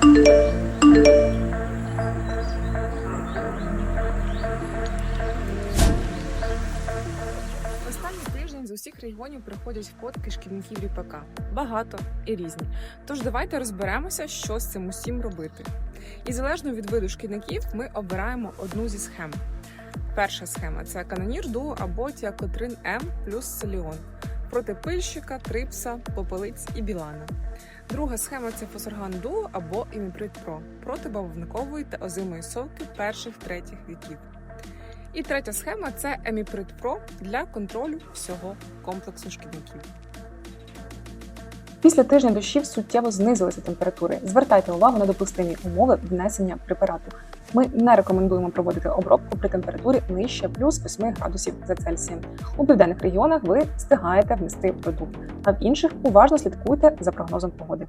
Останній тиждень з усіх регіонів приходять фотки шкільників РІПК. Багато і різні. Тож давайте розберемося, що з цим усім робити. І залежно від виду шкільників, ми обираємо одну зі схем. Перша схема це канонір дуо або тіакотрин М плюс селіон проти пильщика, трипса, попелиць і білана. Друга схема це фосорган дуо або іміприт Про проти бавовникової та озимої совки перших третіх віків. І третя схема це Еміприт Про для контролю всього комплексу шкідників. Після тижня дощів суттєво знизилися температури. Звертайте увагу на допустимі умови внесення препарату. Ми не рекомендуємо проводити обробку при температурі нижче плюс 8 градусів за Цельсієм. У південних регіонах ви встигаєте внести продукт, а в інших уважно слідкуйте за прогнозом погоди.